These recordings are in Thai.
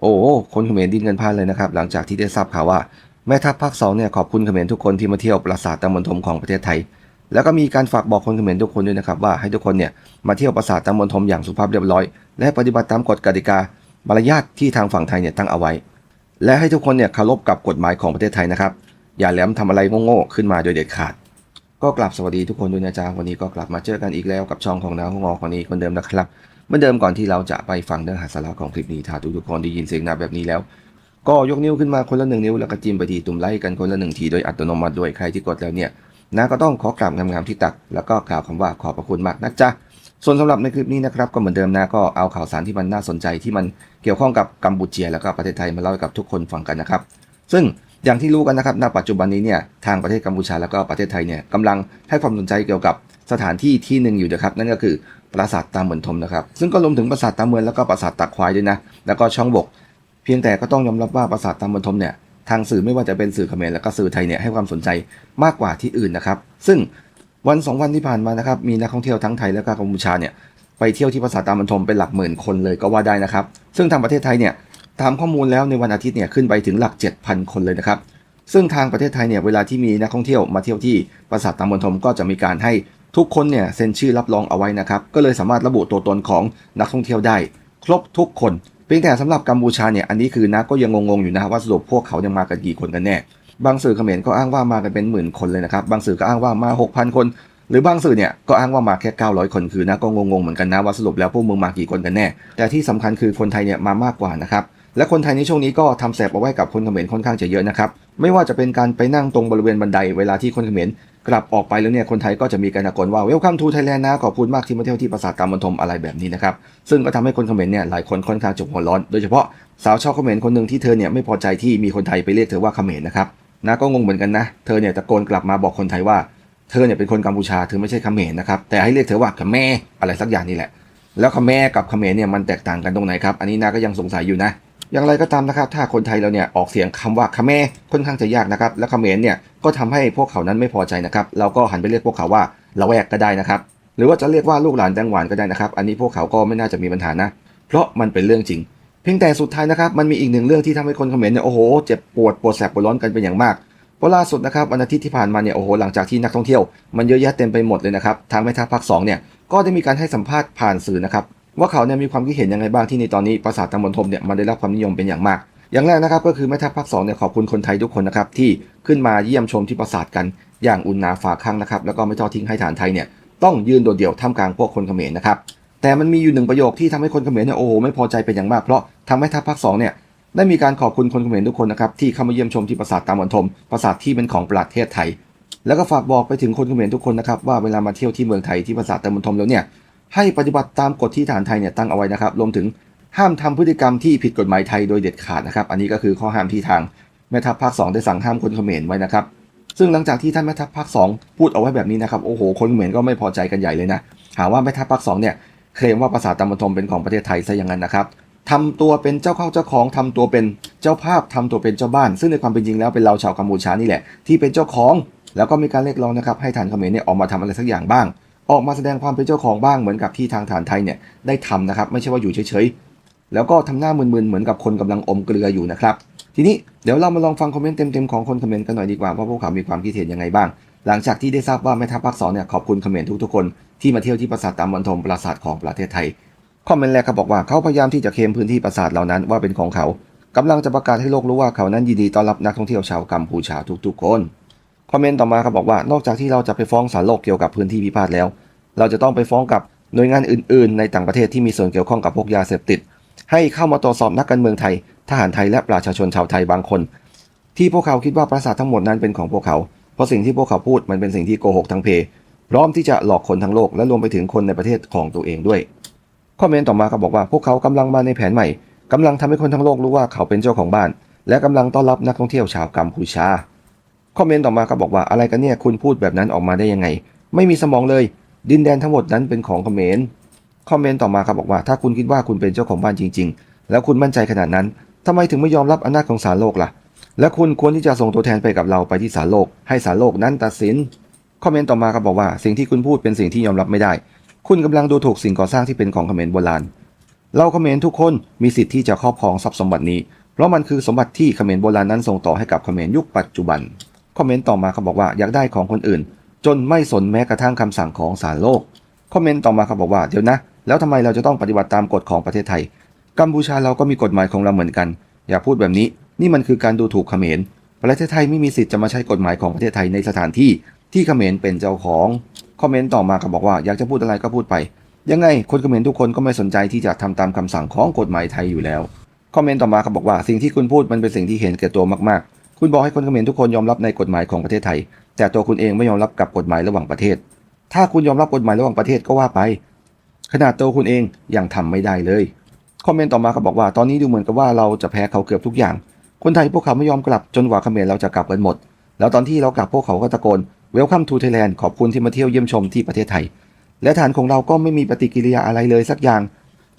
โอ้คนเขมรดิ้นกันพลานเลยนะครับ หลังจากที่ได้ทราบข่าวว่าแม่ทัพภาคสองเนี่ยขอบคุณเขมรทุกคนที่มาเที่ยวปราสาทตำบลทมของประเทศไทย แล้วก็มีการฝากบอกคนเขมรทุกคนด้วยนะครับว่าให้ทุกคนเนี่ยมาเที่ยวปราสาทตำบลทมอย่างสุภาพเรียบร้อย และปฏิบัติตามกฎกติกามารยาทที่ทางฝั่งไทยเนี่ยตั้งเอาไว้ และให้ทุกคนเนี่ยเคารพกับกฎหมายของประเทศไทยนะครับ อย่าแหลมทำอะไรโง่ๆขึ้นมาโดยเด็ดขาด ก็กลับสวัสดีทุกคนด้วยนะจ๊ะวันนี้ก็กลับมาเจอกันอีกแล้วกับช่องของนาวของงอคนนี้คนเดิมนะครับ เหมือนเดิมก่อนที่เราจะไปฟังเนื้อหาสาระของคลิปนี้ถ้าทุกทุกๆคนได้ยินเสียงนาแบบนี้แล้ว ก็ยกนิ้วขึ้นมาคนละหนึ่งนิ้วแล้วก็จิ้มไปทีตุ่มไลค์กันคนละหนึ่งทีโดยอัตโนมัติด้วยใครที่กดแล้วเนี่ยนะก็ต้องขอกราบงามๆที่ตัก แล้วก็กล่าวคำว่าขอบพระคุณมากนะจ๊ะส่วนสำหรับในคลิปนี้นะครับก็เหมือนเดิมนะก็เอาข่าวสารที่มันน่าสนใจที่มันเกี่ยวข้องกับกัมพูเชียแล้วก็ประเทศไทยมาเล่าให้กับทุกคนฟังกันนะครับ ซึ่งอย่างที่รู้กันนะครับณปัจจุบันนี้เนี่ยทางประเทศกัมพูชาแล้วก็ประเทศไทยเนี่ยกำลังให้ความสนใจเกี่ยวกับสถานที่ที่หนึ่งอยู่นะครับ นั่นก็คือ ปราสาทตาเหมือนทมนะครับ ซึ่งก็รวมถึงปราสาทตาเมือนแล้วก็ปราสาทตาควายด้วยนะ แล้วก็ช่องบก เพียงแต่ก็ต้องยอมรับว่าปราสาทตาเหมือนทมเนี่ยทางสื่อไม่ว่าจะเป็นสื่อเขมรแล้วก็สื่อไทยเนี่ยให้ความสนใจมากกว่าที่อื่นนะครับ ซึ่งวันสองวันที่ผ่านมานะครับมีนักท่องเที่ยวทั้งไทยและก็กัมพูชาเนี่ยไปเที่ยวที่ปราสาทตาเหมือนทมเป็นหลักหมื่นคนเลยก็ว่าได้นะครับ ซึ่งทางประเทศไทยเนี่ยตามข้อมูลแล้วในวันอาทิตย์เนี่ยขึ้นไปถึงหลัก 7,000 คนเลยนะครับซึ่งทางประเทศไทยเนี่ยเวลาที่มีนักท่องเที่ยวมาเที่ยวที่ปราสาทตามบนทมก็จะมีการให้ ทุกคนเนี่ยเซ็นชื่อรับรองเอาไว้นะครับก็เลยสามารถระบุตัวตนของนักท่องเที่ยวได้ ครบทุกคนเพียงแต่สำหรับกัมพูชาเนี่ยอันนี้คือนะก็ยังงงๆอยู่นะว่าสรุปพวกเขายังมากันกี่คนกันแน่บางสื่อเขมรก็อ้างว่ามากันเป็นหมื่นคนเลยนะครับบางสื่อก็อ้างว่ามา 6,000 คน หรือบางสื่อเนี่ยก็อ้างว่ามาแค่ 900 คนคือนะก็งงๆเหมือนกันนะว่าสรุปแล้วพวกมึงมากี่คนกันแน่ แต่ที่สำคัญคือคนไทยเนี่ยมามากกว่านะครับและคนไทยในช่วงนี้ก็ทำแสบเอาไว้กับคนเขมรค่อนข้างจะเยอะนะครับ ไม่ว่าจะเป็นการไปนั่งตรงบริเวณบันไดเวลาที่คนเขมร กลับออกไปแล้วเนี่ยคนไทยก็จะมีการตะโกนว่า Welcome to Thailand นะ ขอบคุณมากที่มาเที่ยวที่ปราสาทกามนทมอะไรแบบนี้นะครับ ซึ่งก็ทำให้คนเขมรเนี่ยหลายคนค่อนข้างจุกหัวร้อน โดยเฉพาะสาวชาวเขมรคนหนึ่งที่เธอเนี่ยไม่พอใจที่มีคนไทยไปเรียกเธอว่าเขมรนะครับนะก็งงเหมือนกันนะ เธอเนี่ยตะโกนกลับมาบอกคนไทยว่าเธอเนี่ยเป็นคนกัมพูชาเธอไม่ใช่เขมรนะครับแต่ให้เรียกเธอว่าขแม่อะไรสักอย่างนี่แหละ แล้วขแม่กับเขมรเนี่ยมันแตกต่างกันตรงไหนครับอันนี้นาก็ยังสงสัยอยู่นะ อย่างไรก็ตามนะครับ ถ้าคนไทยเราเนี่ยออกเสียงคำว่าขแม่ค่อนข้างจะยากนะครับ และเขมรเนี่ยก็ทำให้พวกเขานั้นไม่พอใจนะครับ เราก็หันไปเรียกพวกเขาว่าละแวกก็ได้นะครับ หรือว่าจะเรียกว่าลูกหลานแตงหวานก็ได้นะครับ อันนี้พวกเขาก็ไม่น่าจะมีปัญหานะ เพราะมันเป็นเรื่องจริง เพียงแต่สุดท้ายนะครับมันมีอีกหนึ่งเรื่องที่ทำให้คนเขมรเนี่ยโอ้โหเจ็บปวดปวดแสบปวดร้อนกันเป็นอย่างมากเพราะล่าสุดนะครับวันอาทิตย์ที่ผ่านมาเนี่ยโอ้โหหลังจากที่นักท่องเที่ยวมันเยอะแยะเต็มไปหมดเลยนะครับทางแม่ทัพภาคสองเนี่ยก็ได้มีการให้สัมภาษณ์ผ่านสื่อนะครับ ว่าเขาเนี่ยมีความคิดเห็นยังไงบ้างที่ในตอนนี้ปราสาทตำบลทมเนี่ยมันได้รับความนิยมเป็นอย่างมาก อย่างแรกนะครับก็คือแม่ทัพภาคสองเนี่ยขอบคุณคนไทยทุกคนนะครับที่ขึ้นมาเยี่ยมชมที่ปราสาทกันอย่างอุ่นหนาฝาข้างนะครับแล้วก็ไม่ทอดทิ้งให้ฐานไทยเนี่ยต้องยืนโดดเดี่ยวท่ามกลางพวกคนเขมรนะครับแต่มันมีอยู่หนึ่งประโยคที่ทำให้คนเขมรเนี่ยโอ้โหไม่พอใจเป็นอย่างมากเพราะทางแม่ทัพภาคสองเนี่ยได้มีการขอบคุณคนเขมรทุกคนนะครับที่เข้ามาเยี่ยมชมที่ปราสาทตามวันทมปราสาทที่เป็นของประเทศไทย แล้วก็ฝากบอกไปถึงคนเขมรทุกคนนะครับว่าเวลามาเที่ยวที่เมืองไทยที่ปราสาทตามวันทมแล้วเนี่ย ให้ปฏิบัติตามกฎที่ฐานไทยเนี่ยตั้งเอาไว้นะครับรวมถึงห้ามทำพฤติกรรมที่ผิดกฎหมายไทยโดยเด็ดขาดนะครับ อันนี้ก็คือข้อห้ามที่ทางแม่ทัพภาคสองได้สั่งห้ามคนเขมรไว้นะครับ ซึ่งหลังจากที่ท่านแม่ทัพภาคสองพูดเอาไว้แบบนี้นะครับโอ้โหคนเขมรก็ไม่พอใจกันใหญ่เลยนะหาว่าแม่ทัพภาคสองเนี่ยเคลมว่าปราสาตามวันทมเป็นของประเทศไทยซะอย่างนั้นนะครับทำตัวเป็นเจ้าเข้าเจ้าของทำตัวเป็นเจ้าภาพทำตัวเป็นเจ้าบ้าน ซึ่งในความเป็นจริงแล้วเป็นเราชาวกัมพูชานี่แหละที่เป็นเจ้าของ แล้วก็มีการเรียกร้องนะครับให้ฐานเขมรเนี่ยออกมาทำอะไรสักอย่างบ้าง ออกมาแสดงความเป็นเจ้าของบ้างเหมือนกับที่ทางฐานไทยเนี่ยได้ทำนะครับ ไม่ใช่ว่าอยู่เฉยๆ แล้วก็ทำหน้ามึนๆ เหมือนกับคนกำลังอมเกลืออยู่นะครับ ทีนี้เดี๋ยวเรามาลองฟังคอมเมนต์เต็มๆของคนคอมเขมรกันหน่อยดีกว่าว่าพวกเขามีความคิดเห็นยังไงบ้าง หลังจากที่ได้ทราบว่าแม่ทัพภาคสองเนี่ยขอบคุณคอมเขมรทุกๆคนที่มาเที่ยวที่ปราสาทตามวันทมปราสาทของประเทศไทยคอมเมนต์แรกเขาบอกว่าเขาพยายามที่จะเคลมพื้นที่ปราสาทเหล่านั้นว่าเป็นของเขากำลังจะประกาศให้โลกรู้ว่าเขานั้นยินดีต้อนรับนักท่องเที่ยวชาวกัมพูชาทุกๆคน คอมเมนต์ต่อมาเขาบอกว่านอกจากที่เราจะไปฟ้องศาลโลกเกี่ยวกับพื้นที่พิพาทแล้ว เราจะต้องไปฟ้องกับหน่วยงานอื่น ๆ ในต่างประเทศที่มีส่วนเกี่ยวข้องกับพวกยาเสพติด ให้เข้ามาตรวจสอบนักการเมืองไทย ทหารไทยและประชาชนชาวไทยบางคน ที่พวกเขาคิดว่าปราสาททั้งหมดนั้นเป็นของพวกเขา เพราะสิ่งที่พวกเขาพูดมันเป็นสิ่งที่โกหกทั้งเพ พร้อมที่จะหลอกคนทั้งโลกและรวมไปถึงคนในประเทศของตัวเองด้วยคอมเมนต์ต่อมาเขาบอกว่าพวกเขากำลังมาในแผนใหม่กำลังทำให้คนทั้งโลกรู้ว่าเขาเป็นเจ้าของบ้าน และกำลังต้อนรับนักท่องเที่ยวชาวกัมพูชา คอมเมนต์ต่อมาเขาบอกว่าอะไรกันเนี่ยคุณพูดแบบนั้นออกมาได้ยังไง ไม่มีสมองเลย ดินแดนทั้งหมดนั้นเป็นของคอมเขมรคอมเมนต์ต่อมาครับบอกว่าถ้าคุณคิดว่าคุณเป็นเจ้าของบ้านจริง ๆ แล้วคุณมั่นใจขนาดนั้นทำไมถึงไม่ยอมรับอำนาจของศาลโลกล่ะ และคุณควรที่จะส่งตัวแทนไปกับเราไปที่ศาลโลก ให้ศาลโลกนั้นตัดสินคอมเมนต์ต่อมาครับบอกว่าสิ่งที่คุณพูดเป็นสิ่งที่ยอมรับไม่ได้ คุณกำลังดูถูกสิ่งก่อสร้างที่เป็นของคอมเขมรโบราณเราคอมเขมรทุกคนมีสิทธิ์ที่จะครอบครองทรัพย์สมบัตินี้ เพราะมันคือสมบัติที่เขมรโบราณนั้นส่งต่อให้กับเขมรยุคปัจจุบัน คอมเมนต์ต่อมาเขาบอกว่าอยากได้ของคนอื่น จนไม่สนแม้กระทั่งคำสั่งของศาลโลก คอมเมนต์ต่อมาเขาบอกว่าเดี๋ยวนะ แล้วทำไมเราจะต้องปฏิบัติตามกฎของประเทศไทย กัมพูชาเราก็มีกฎหมายของเราเหมือนกัน อย่าพูดแบบนี้ นี่มันคือการดูถูกเขมร ประเทศไทยไม่มีสิทธิ์จะมาใช้กฎหมายของประเทศไทยในสถานที่ที่เขมรเป็นเจ้าของ คอมเมนต์ต่อมาเขาบอกว่าอยากจะพูดอะไรก็พูดไป ยังไงคนเขมรทุกคนก็ไม่สนใจที่จะทำตามคำสั่งของกฎหมายไทยอยู่แล้ว คอมเมนต์ต่อมาเขาบอกว่าสิ่งที่คุณพูดมันเป็นสิ่งที่เห็นแก่ตัวมากๆ คุณบอกให้คนเขมรทุกคนยอมรับในกฎหมายของประเทศไทย แต่ตัวคุณเองไม่ยอมรับกับกฎหมายระหว่างประเทศ ถ้าคุณยอมรับกฎหมายระหว่างประเทศก็ว่าไป ขนาดตัวคุณเองยังทำไม่ได้เลย คอมเมนต์ต่อมาเขาบอกว่าตอนนี้ดูเหมือนกับว่าเราจะแพ้เขาเกือบทุกอย่าง คนไทยพวกเขาไม่ยอมกลับจนกว่าเขมรเราจะกลับกันหมด แล้วตอนที่เรากลับพวกเขาก็ตะโกน Welcome to Thailand ขอบคุณที่มาเที่ยวเยี่ยมชมที่ประเทศไทย และฐานของเราก็ไม่มีปฏิกิริยาอะไรเลยสักอย่าง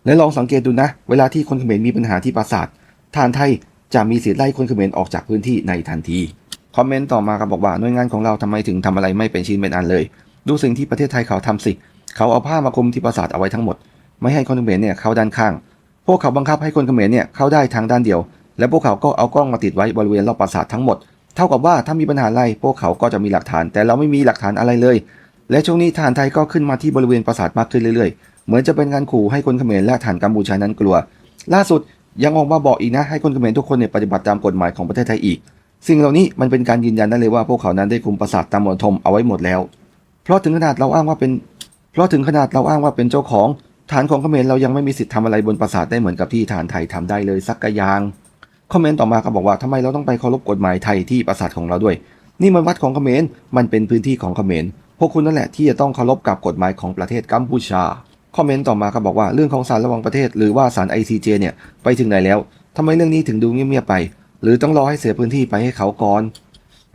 และลองสังเกตดูนะ เวลาที่คนเขมรมีปัญหาที่ปราสาทฐานไทย จะมีสิทธิ์ไล่คนเขมรออกจากพื้นที่ในทันที คอมเมนต์ต่อมาครับบอกว่าหน่วยงานของเราทำไมถึงทำอะไรไม่เป็นชิ้นเป็นอันเลย ดูสิ่งที่ประเทศไทยเขาทำสิ เขาเอาผ้ามาคลุมที่ปราสาทเอาไว้ทั้งหมด ไม่ให้คนเขมรเนี่ยเข้าด้านข้าง พวกเขาบังคับให้คนเขมรเนี่ยเข้าได้ทางด้านเดียว และพวกเขาก็เอากล้องมาติดไว้บริเวณรอบปราสาททั้งหมด เท่ากับว่าถ้ามีปัญหาอะไรพวกเขาก็จะมีหลักฐาน แต่เราไม่มีหลักฐานอะไรเลย และช่วงนี้ทหารไทยก็ขึ้นมาที่บริเวณปราสาทมากขึ้นเรื่อยๆ เหมือนจะเป็นการขู่ให้คนเขมรและฐานกัมพูชานั้นกลัว ล่าสุด ยังออกมาบอกอีกนะให้คนเขมรทุกคนเนี่ยปฏิบัติตามกฎหมายของประเทศไทยอีก สิ่งเหล่านี้มันเป็นการยืนยันได้เลยว่าพวกเขานั้นได้คุมปราสาทตามมณฑลเอาไว้หมดแล้ว เพราะถึงขนาดเราอ้างว่าเป็น เพราะถึงขนาดเราอ้างว่าเป็นเจ้าของฐานของเขมรเรายังไม่มีสิทธิ์ทำอะไรบนปราสาทได้เหมือนกับที่ฐานไทยทำได้เลยสักกะยาง คอมเมนต์ต่อมาก็บอกว่าทำไมเราต้องไปเคารพกฎหมายไทยที่ปราสาทของเราด้วย นี่มันวัดของเขมรมันเป็นพื้นที่ของเขมรพวกคุณนั่นแหละที่จะต้องเคารพกับกฎหมายของประเทศกัมพูชา คอมเมนต์ต่อมาก็บอกว่าเรื่องของศาลระหว่างประเทศ หรือว่าศาล ICJ เนี่ยไปถึงไหนแล้วทำไมเรื่องนี้ถึงดูเงียบๆไป หรือต้องรอให้เสียพื้นที่ไปให้เขาก่อน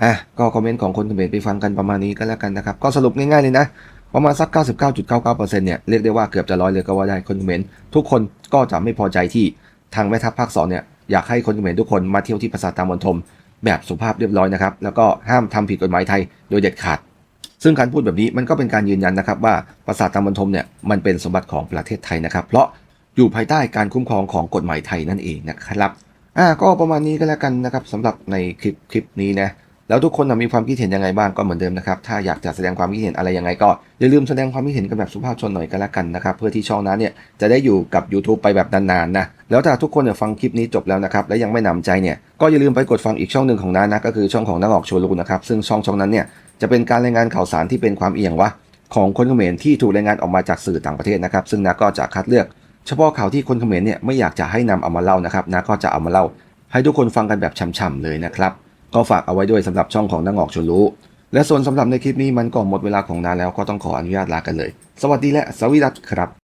อะก็คอมเมนต์ของคนเขมรไปฟังกันประมาณนี้ก็แล้วกันนะครับ ก็สรุปง่ายๆเลยนะ ประมาณสัก 99.99%เนี่ยเรียกได้ว่าเกือบจะร้อยเลยก็ว่าได้คนเขมรทุกคนก็จะไม่พอใจที่ทางแม่ทัพภาคสองเนี่ยอยากให้คนเขมรทุกคนมาเที่ยวที่ปราสาทตามมณฑลแบบสุภาพเรียบร้อยนะครับ แล้วก็ห้ามทำผิดกฎหมายไทยโดยเด็ดขาด ซึ่งการพูดแบบนี้มันก็เป็นการยืนยันนะครับว่าปราสาทตามมณฑลเนี่ยมันเป็นสมบัติของประเทศไทยนะครับ เพราะอยู่ภายใต้การคุ้มครองของกฎหมายไทยนั่นเองนะครับอ่าก็ประมาณนี้ก็แล้วกันนะครับสำหรับในคลิปคลิปนี้นะแล้วทุกคนมีความคิดเห็นยังไงบ้างก็เหมือนเดิมนะครับ ถ้าอยากจะแสดงความคิดเห็นอะไรยังไงก็อย่าลืมแสดงความคิดเห็นกันแบบสุภาพชนหน่อยก็แล้วกันนะครับ เพื่อที่ช่องนั้นเนี่ยจะได้อยู่กับ YouTube ไปแบบนานๆนะแล้วถ้าทุกคนเนี่ยฟังคลิปนี้จบแล้วนะครับและยังไม่หนำใจเนี่ยก็อย่าลืมไปกดฟังอีกช่องหนึ่งของน้านะก็คือช่องของนักออกชว์ลูนะครับซึ่งช่องช่องนั้นเนี่ย จะเป็นการรายงานข่าวสารที่เป็นความเอียงวะของคนเขมรที่ถูกรายงานออกมาจากสื่อต่างประเทศนะครับ ซึ่งน้าก็จะคัดเลือก เฉพาะข่าวที่คนเขมรเนี่ยไม่อยากจะให้นำเอามาเล่านะครับน้าก็จะเอามาเล่า ให้ทุกคนฟังกันแบบช่ำๆเลยนะครับ ก็ฝากเอาไว้ด้วยสำหรับช่องของนังออกชนรู้ และส่วนสำหรับในคลิปนี้มันก็หมดเวลาของนาแล้วก็ต้องขออนุญาตลากันเลย สวัสดีและสวีดัสครับ